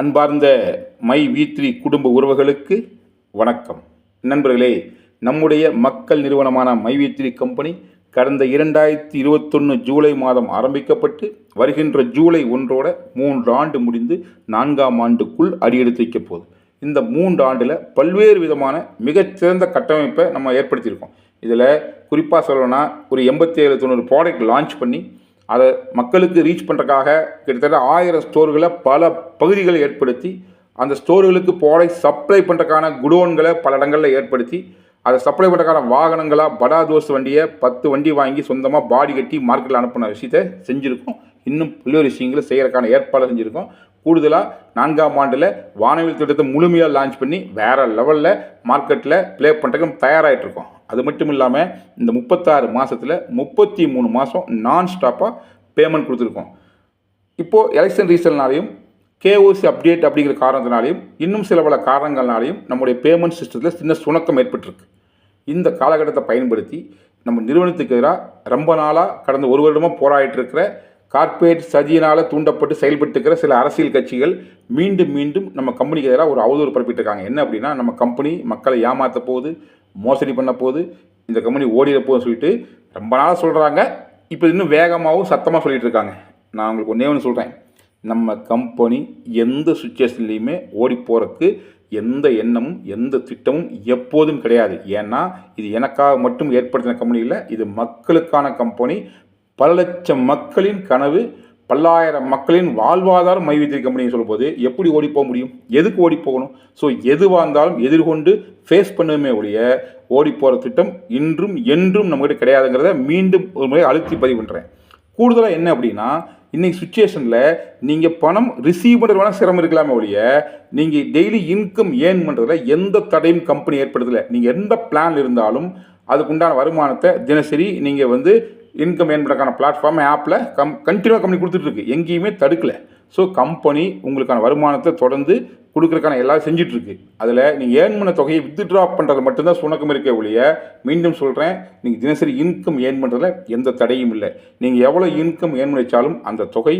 அன்பார்ந்த my we three குடும்ப உறவுகளுக்கு வணக்கம். நண்பர்களே நம்முடைய மக்கள் நிறுவனமான மை வி த்ரீ கம்பெனி கடந்த இரண்டாயிரத்தி இருபத்தொன்று ஜூலை மாதம் ஆரம்பிக்கப்பட்டு வருகின்ற ஜூலை ஒன்றோட மூன்று ஆண்டு முடிந்து நான்காம் ஆண்டுக்குள் அடியெடுத்து வைக்க போகுது. இந்த மூன்று ஆண்டில் பல்வேறு விதமான மிகச்சிறந்த கட்டமைப்பை நம்ம ஏற்படுத்தியிருக்கோம். இதில் குறிப்பாக சொல்லணும்னா ஒரு எண்பத்தி ஏழு தொண்ணூறு ப்ராடக்ட் லான்ச் பண்ணி அதை மக்களுக்கு ரீச் பண்ணுறக்காக கிட்டத்தட்ட ஆயிரம் ஸ்டோர்களை பல பகுதிகளை ஏற்படுத்தி அந்த ஸ்டோர்களுக்கு ப்ராடக்ட் சப்ளை பண்ணுறக்கான குடோன்களை பல இடங்களில் ஏற்படுத்தி அதை சப்ளை பண்ணுறதுக்கான வாகனங்களாக படா தோஸ் வண்டியை பத்து வண்டி வாங்கி சொந்தமாக பாடி கட்டி மார்க்கெட்டில் அனுப்பின விஷயத்தை செஞ்சுருக்கோம். இன்னும் பல்வேறு விஷயங்களை செய்கிறக்கான ஏற்பாடு செஞ்சுருக்கோம். கூடுதலாக நான்காம் ஆண்டில் வானவில் திட்டத்தை முழுமையாக லான்ச் பண்ணி வேறு லெவலில் மார்க்கெட்டில் ப்ளே பண்ணுறதுக்கு தயாராகிட்டு இருக்கோம் அது மட்டும் இல்லாமல் இந்த முப்பத்தாறு மாதத்தில் முப்பத்தி மூணு மாதம் நான் ஸ்டாப்பாக பேமெண்ட் கொடுத்துருக்கோம் இப்போது எலெக்ஷன் ரீசன்னாலையும் கேஓசி அப்டேட் அப்படிங்கிற காரணத்தினாலையும் இன்னும் சில பல காரணங்கள்னாலையும் நம்முடைய பேமெண்ட் சிஸ்டத்தில் சின்ன சுணக்கம் ஏற்பட்டிருக்கு. இந்த காலகட்டத்தை பயன்படுத்தி நம்ம நிறுவனத்துக்கு எதிராக ரொம்ப நாளாக கடந்த ஒரு வருடமாக போராடிட்டு இருக்கிற கார்ப்பரேட் சதியினால் தூண்டப்பட்டு செயல்பட்டுக்கிற சில அரசியல் கட்சிகள் மீண்டும் மீண்டும் நம்ம கம்பெனிக்கு எதிராக ஒரு அவதூறு பரப்பிட்டுருக்காங்க. என்ன அப்படின்னா நம்ம கம்பெனி மக்களை ஏமாற்ற போகுது மோசடி பண்ண போகுது இந்த கம்பெனி ஓடிட போகுதுன்னு சொல்லிட்டு ரொம்ப நாளாக சொல்கிறாங்க இப்போ இன்னும் வேகமாகவும் சத்தமாக சொல்லிட்டு இருக்காங்க. நான் உங்களுக்கு ஒன்றே ஒன்று சொல்கிறேன் நம்ம கம்பெனி எந்த சுச்சுவேஷன்லேயுமே ஓடி போகிறதுக்கு எந்த எண்ணமும் எந்த திட்டமும் எப்போதும் கிடையாது. ஏன்னா இது எனக்காக மட்டும் ஏற்படுத்தின கம்பெனி இல்லை இது மக்களுக்கான கம்பெனி பல லட்சம் மக்களின் கனவு பல்லாயிரம் மக்களின் வாழ்வாதாரம் மைவித்திரி கம்பெனின்னு சொல்லும்போது எப்படி ஓடி போக முடியும்? எதுக்கு ஓடி போகணும்? ஸோ எதுவாக இருந்தாலும் எதிர்கொண்டு ஃபேஸ் பண்ணுமே ஒழிய ஓடி போகிற திட்டம் இன்றும் என்றும் நம்மகிட்ட கிடையாதுங்கிறத மீண்டும் ஒரு முறை அழுத்தி பதிவு பண்ணுறேன் கூடுதலாக என்ன அப்படின்னா இன்றைக்கி சுச்சுவேஷனில் நீங்கள் பணம் ரிசீவ் பண்ணுறது வேணால் சிரமம் இருக்கலாமே ஒழிய நீங்கள் டெய்லி இன்கம் ஏர்ன் பண்ணுறதுல எந்த தடையும் கம்பெனி ஏற்படுத்தலை. நீங்கள் எந்த பிளான் இருந்தாலும் அதுக்குண்டான வருமானத்தை தினசரி நீங்கள் வந்து இன்கம் என்பதற்கான பண்ணுறதுக்கான பிளாட்ஃபார்ம் ஆப்பில் கம் கண்டினியூவாக கம்பெனி கொடுத்துட்ருக்கு. எங்கேயுமே தடுக்கலை. ஸோ கம்பெனி உங்களுக்கான வருமானத்தை தொடர்ந்து கொடுக்குறக்கான எல்லாம் செஞ்சிட்ருக்கு. அதில் நீங்கள் ஏர்ன் பண்ண தொகையை வித்ட்ரா பண்ணுறது மட்டும்தான் சுணக்கம் இருக்கே ஒழிய மீண்டும் சொல்கிறேன் நீங்கள் தினசரி இன்கம் ஏர்ன் பண்ணுறதுல எந்த தடையும் இல்லை. நீங்கள் எவ்வளோ இன்கம் ஏர்ன் பண்ணி வச்சாலும் அந்த தொகை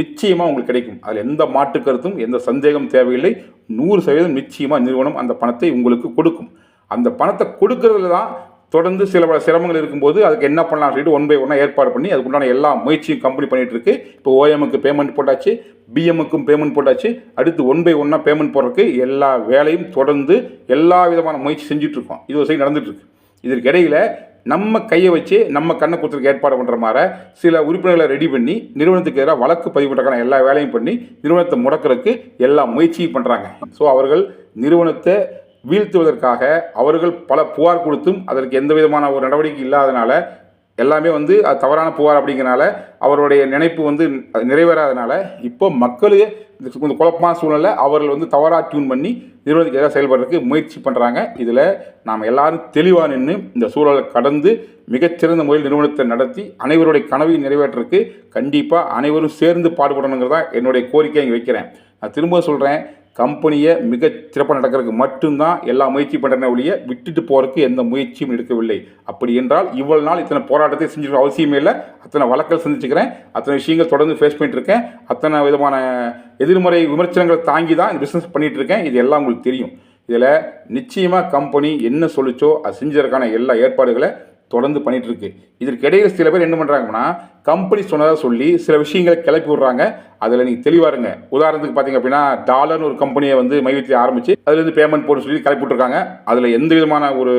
நிச்சயமாக உங்களுக்கு கிடைக்கும். அதில் எந்த மாற்று கருத்தும் எந்த சந்தேகம் தேவையில்லை. நூறு சதவீதம் நிச்சயமாக நிறுவனம் அந்த பணத்தை உங்களுக்கு கொடுக்கும். அந்த பணத்தை கொடுக்கறதுல தான் தொடர்ந்து சில பல சிரமங்கள் இருக்கும்போது அதுக்கு என்ன பண்ணலாம் சொல்லிட்டு ஒன் பை ஒன்னாக ஏற்பாடு பண்ணி அதுக்குண்டான எல்லா முயற்சியும் கம்பெனி பண்ணிட்டு இருக்கு. இப்போ ஓஎம்க்கு பேமெண்ட் போட்டாச்சு பிஎம்முக்கும் பேமெண்ட் போட்டாச்சு. அடுத்து ஒன் பை ஒன்னாக பேமெண்ட் போடுறதுக்கு எல்லா வேலையும் தொடர்ந்து எல்லா விதமான முயற்சி செஞ்சுட்டு இருக்கோம். இது ஒரு சைடு நடந்துட்டு இருக்கு. இதற்கு இடையில நம்ம கையை வச்சு நம்ம கண்ணை குத்துறதுக்கு ஏற்பாடு பண்ணுற மாதிரி சில உறுப்பினர்களை ரெடி பண்ணி நிறுவனத்துக்கு எதிராக வழக்கு பதிவு பண்ணுறக்கான எல்லா வேலையும் பண்ணி நிறுவனத்தை முடக்கிறதுக்கு எல்லா முயற்சியும் பண்ணுறாங்க ஸோ அவர்கள் நிறுவனத்தை வீழ்த்துவதற்காக அவர்கள் பல புகார் கொடுத்தும் அதற்கு எந்த விதமான ஒரு நடவடிக்கை இல்லாதனால எல்லாமே வந்து அது தவறான புகார் அப்படிங்கிறனால அவருடைய நினைப்பு வந்து நிறைவேறாதனால இப்போ மக்களே இந்த கொஞ்சம் குழப்பமான சூழ்நிலை அவர்கள் வந்து தவறாக டியூன் பண்ணி நிறுவனத்துக்கு எதிராக செயல்படுறதுக்கு முயற்சி பண்ணுறாங்க இதில் நாம் எல்லாரும் தெளிவாக நின்று இந்த சூழலை கடந்து மிகச்சிறந்த முறையில் நிறுவனத்தை நடத்தி அனைவருடைய கனவை நிறைவேற்றுறதுக்கு கண்டிப்பாக அனைவரும் சேர்ந்து பாடுபடணுங்கிறதா என்னுடைய கோரிக்கை இங்கே வைக்கிறேன். நான் திரும்ப சொல்கிறேன் கம்பெனியை மிக சிறப்பாக நடக்கிறதுக்கு மட்டும்தான் எல்லா முயற்சி பண்ணுறேன் ஒழிய விட்டுட்டு போகிறதுக்கு எந்த முயற்சியும் எடுக்கவில்லை. அப்படி என்றால் இவ்வளோ நாள் இத்தனை போராட்டத்தை செஞ்சுக்க அவசியமே இல்லை. அத்தனை வழக்கல் செஞ்சுக்கிறேன் அத்தனை விஷயங்கள் தொடர்ந்து ஃபேஸ் பண்ணிட்டு இருக்கேன் அத்தனை விதமான எதிர்மறை விமர்சனங்களை தாங்கி தான் இந்த பிஸ்னஸ் பண்ணிகிட்டு இருக்கேன் இது எல்லாம் உங்களுக்கு தெரியும். இதில் நிச்சயமாக கம்பெனி என்ன சொல்லிச்சோ அது செஞ்சதற்கான எல்லா ஏற்பாடுகளை தொடர்ந்து பண்ணிகிட்ருக்கு இதற்கிடையில் சில பேர் என்ன பண்ணுறாங்கன்னா கம்பெனி சொன்னதாக சொல்லி சில விஷயங்களை கிளப்பி விட்றாங்க. அதில் நீங்கள் தெளிவாக இருங்க. உதாரணத்துக்கு பார்த்தீங்க அப்படின்னா டாலர்னு ஒரு கம்பெனியை வந்து மையத்தில் ஆரம்பித்து அதுலேருந்து பேமெண்ட் போட சொல்லி கிளப்பி விட்ருக்காங்க அதில் எந்த விதமான ஒரு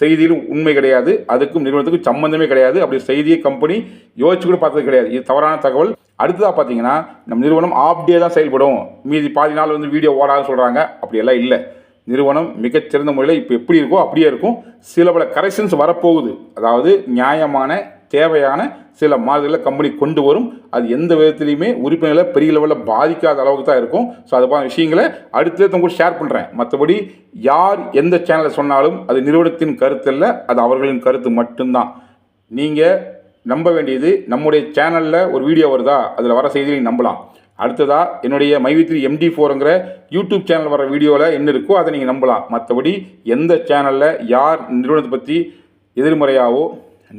செய்தியிலும் உண்மை கிடையாது. அதுக்கும் நிறுவனத்துக்கும் சம்மந்தமே கிடையாது. அப்படி செய்தியை கம்பெனி யோசிச்சு கூட பார்த்தது கிடையாது. இது தவறான தகவல். அடுத்ததாக பார்த்தீங்கன்னா நம்ம நிறுவனம் ஆஃப் டே தான் செயல்படும். மீதி பாதி நாள் வந்து வீடியோ ஓடாதுன்னு சொல்கிறாங்க அப்படியெல்லாம் இல்லை. நிறுவனம் மிகச்சிறந்த முறையில் இப்போ எப்படி இருக்கோ அப்படியே இருக்கும். சில பல கரெக்ஷன்ஸ் வரப்போகுது. அதாவது நியாயமான தேவையான சில மாறுதல்களை கம்பெனி கொண்டு வரும். அது எந்த விதத்துலையுமே உறுப்பினர்களை பெரிய லெவலில் பாதிக்காத அளவுக்கு தான் இருக்கும். ஸோ அது போன விஷயங்களை அடுத்த கூட ஷேர் பண்ணுறேன் மற்றபடி யார் எந்த சேனலை சொன்னாலும் அது நிறுவனத்தின் கருத்து இல்லை அது அவர்களின் கருத்து மட்டும்தான். நீங்கள் நம்ப வேண்டியது நம்முடைய சேனலில் ஒரு வீடியோ வருதா? அதில் வர செய்தியை நம்பலாம். அடுத்ததாக என்னுடைய மைவித்ரி எம்டி ஃபோருங்கிற யூடியூப் சேனல் வர வீடியோவில் என்ன இருக்கோ அதை நீங்கள் நம்பலாம். மற்றபடி எந்த சேனலில் யார் நிறுவனத்தை பற்றி எதிர்மறையாவோ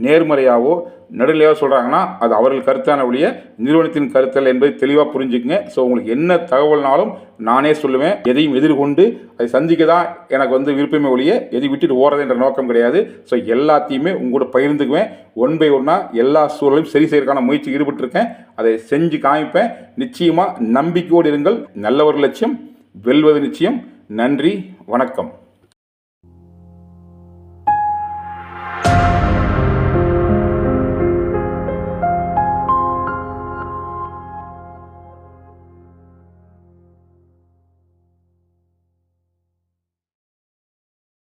நேர்மறையாகவோ நடுநிலையாக சொல்கிறாங்கன்னா அது அவர்கள் கருத்தான ஒழிய நிறுவனத்தின் கருத்தல் என்பதை தெளிவாக புரிஞ்சுக்குங்க. ஸோ உங்களுக்கு என்ன தகவல்னாலும் நானே சொல்லுவேன். எதையும் எதிர்கொண்டு அதை சந்திக்க தான் எனக்கு வந்து விருப்பமே ஒழிய எதை விட்டுட்டு ஓடுறது என்ற நோக்கம் கிடையாது. ஸோ எல்லாத்தையுமே உங்களோட பகிர்ந்துக்குவேன். ஒன் பை ஒன்னாக எல்லா சூழலையும் சரி செய்யறதுக்கான முயற்சி ஈடுபட்டிருக்கேன். அதை செஞ்சு காமிப்பேன். நிச்சயமாக நம்பிக்கையோடு இருங்கள். நல்ல ஒரு லட்சியம் வெல்வது நிச்சயம். நன்றி வணக்கம்.